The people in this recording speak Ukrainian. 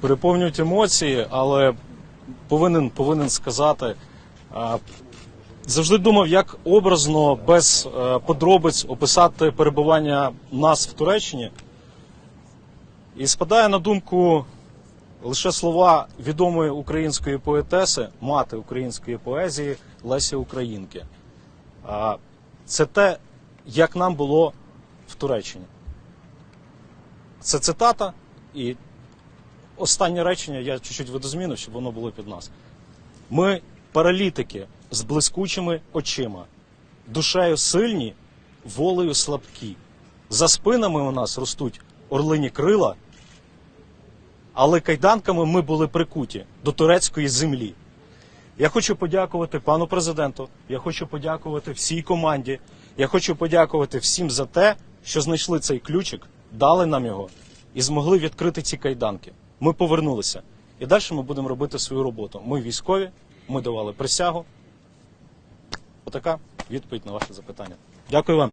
Переповнюють емоції, але повинен, повинен сказати. Завжди думав, як образно, без е, подробиць описати перебування нас в Туреччині. І спадає на думку лише слова відомої української поетеси, мати української поезії Лесі Українки. Це те, як нам було в Туреччині. Це цитата, і останнє речення я чуть-чуть видозмінив, щоб воно було під нас. Ми паралітики з блискучими очима, душею сильні, волею слабкі. За спинами у нас ростуть орлині крила, але кайданками ми були прикуті до турецької землі. Я хочу подякувати пану президенту. Я хочу подякувати всій команді. Я хочу подякувати всім за те, що знайшли цей ключик, дали нам його і змогли відкрити ці кайданки. Ми повернулися. І далі ми будемо робити свою роботу. Ми військові, ми давали присягу. Отака відповідь на ваше запитання. Дякую вам.